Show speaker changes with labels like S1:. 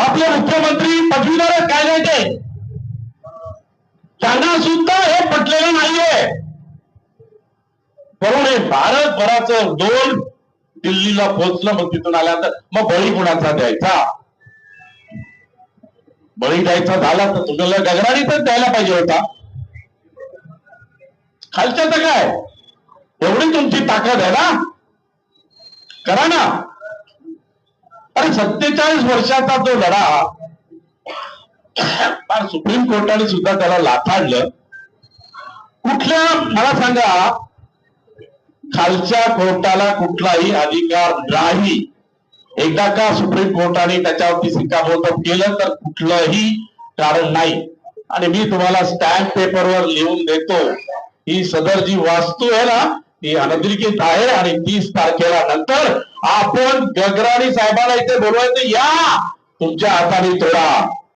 S1: आपले मुख्यमंत्री पदवीधर काय नाही ते. त्यांना सुद्धा हे पटलेलं नाहीये. म्हणून हे भारतभराचं दोन दिल्लीला पोहोचलं मग तिथून आल्यानंतर. मग बळी कुणाचा द्यायचा? बळी द्यायचा झाला तर तुम्हाला गगराणीतच द्यायला पाहिजे होता. खालच्याचं काय? एवढी तुमची ताकद आहे ना? करा ना. आणि सत्तेचाळीस वर्षाचा तो लढा सुप्रीम कोर्टाने सुद्धा त्याला लाथाडलं कुठल्या मला सांगा खालच्या कोर्टाला कुठलाही अधिकार नाही. एकदा का सुप्रीम कोर्टाने त्याच्यावरती शिक्कामोर्तब केलं तर कुठलंही कारण नाही. आणि मी तुम्हाला स्टॅम्प पेपरवर लिहून देतो ही सदर जी वास्तू आहे ना ती अनधिकृत आहे आणि तीस तारखेला नंतर आपण गगराणी साहेबांना इथे बोलवायचं. या तुमच्या हाताने तोडा.